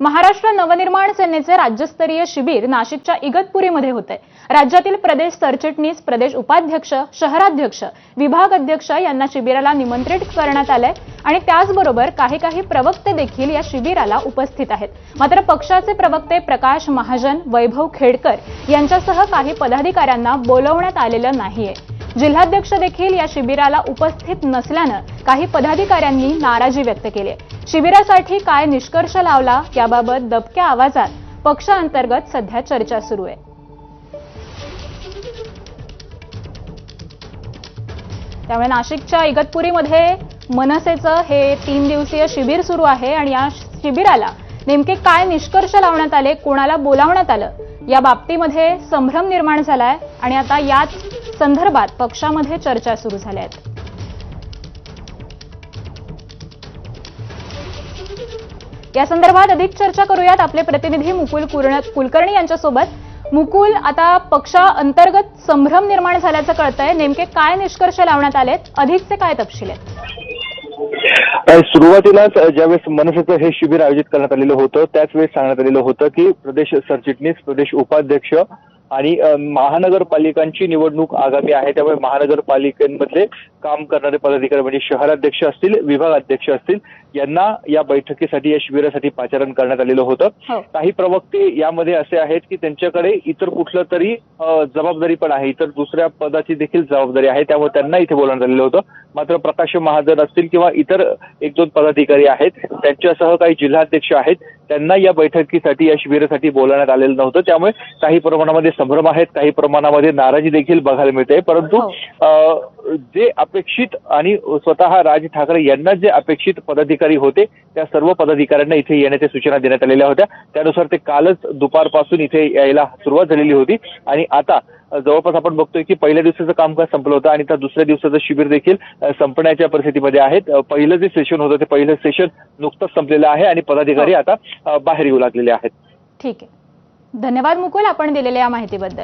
महाराष्ट्र नवनिर्माण सेनेचे राज्यस्तरीय शिबिर नाशिकच्या इगतपुरीमध्ये होते राज्यातील प्रदेश सरचिटणीस प्रदेश उपाध्यक्ष शहराध्यक्ष विभाग अध्यक्ष यांना शिबिराला निमंत्रित करण्यात आलंय आणि त्याचबरोबर काही काही प्रवक्ते देखील या शिबिराला उपस्थित आहेत. मात्र पक्षाचे प्रवक्ते प्रकाश महाजन वैभव खेडकर यांच्यासह काही पदाधिकाऱ्यांना बोलवण्यात आलेलं नाहीये. जिल्हाध्यक्ष देखील या शिबिराला उपस्थित नसल्यानं काही पदाधिकाऱ्यांनी नाराजी व्यक्त केली. शिबिरासाठी काय निष्कर्ष लावला याबाबत दबक्या आवाजात पक्षांतर्गत सध्या चर्चा सुरू आहे. त्यामुळे नाशिकच्या इगतपुरीमध्ये मनसेचं हे तीन दिवसीय शिबिर सुरू आहे आणि या शिबिराला नेमके काय निष्कर्ष लावण्यात आले कोणाला बोलावण्यात आलं या बाबतीमध्ये संभ्रम निर्माण झालाय आणि आता याच संदर्भात पक्षामध्ये चर्चा सुरू झाल्या आहेत या संदर्भात अधिक चर्चा करूयात आपले प्रतिनिधी मुकुल कुलकर्णी यांच्यासोबत. मुकुल आता पक्षा अंतर्गत संभ्रम निर्माण झाल्याचं कळतंय. नेमके काय निष्कर्ष लावण्यात आलेत? अधिकचे काय तपशील आहेत? सुरुवातीलाच ज्यावेळेस मनसेचं हे शिबिर आयोजित करण्यात आलेलं होतं त्याच वेळेस सांगण्यात आलेलं होतं की प्रदेश सरचिटणीस प्रदेश उपाध्यक्ष आणि महानगरपालिकांची निवडणूक आगामी आहे त्यामुळे महानगरपालिकांमधले काम करणारे पदाधिकारी म्हणजे शहराध्यक्ष असतील विभाग अध्यक्ष असतील यांना या बैठकीसाठी या शिबिरासाठी पाचारण करण्यात आलेलं होतं. हो. काही प्रवक्ते यामध्ये असे आहेत की त्यांच्याकडे इतर कुठलं तरी जबाबदारी पण आहे. इतर दुसऱ्या पदाची देखील जबाबदारी आहे. त्यामुळे त्यांना इथे बोलवण्यात आलेलं होतं. मात्र प्रकाश महाजन असतील किंवा इतर एक दोन पदाधिकारी आहेत त्यांच्यासह काही जिल्हाध्यक्ष आहेत त्यांना या बैठकीसाठी या शिबिरासाठी बोलवण्यात आलेलं नव्हतं. त्यामुळे काही प्रमाणामध्ये संभ्रम आहेत काही प्रमाणामध्ये नाराजी देखील बघायला मिळते. परंतु हो. जे अपेक्षित आणि स्वतः राज ठाकरे यांना जे अपेक्षित पदाधिकारी होते त्या सर्व पदाधिकाऱ्यांना इथे येण्याच्या सूचना देण्यात आलेल्या होत्या. त्यानुसार ते कालच दुपारपासून इथे यायला सुरुवात झालेली होती. आणि आता जवळपास आपण बघतोय की पहिल्या दिवसाचं कामकाज संपलं होतं आणि त्या दुसऱ्या दिवसाचं शिबिर देखील संपण्याच्या परिस्थितीमध्ये आहेत. पहिलं जे सेशन होतं ते पहिलं सेशन नुकतंच संपलेलं आहे आणि पदाधिकारी आता अ, बाहेर येऊ लागलेले आहेत. ठीक आहे. धन्यवाद मुकुल आपण दिलेल्या या माहितीबद्दल.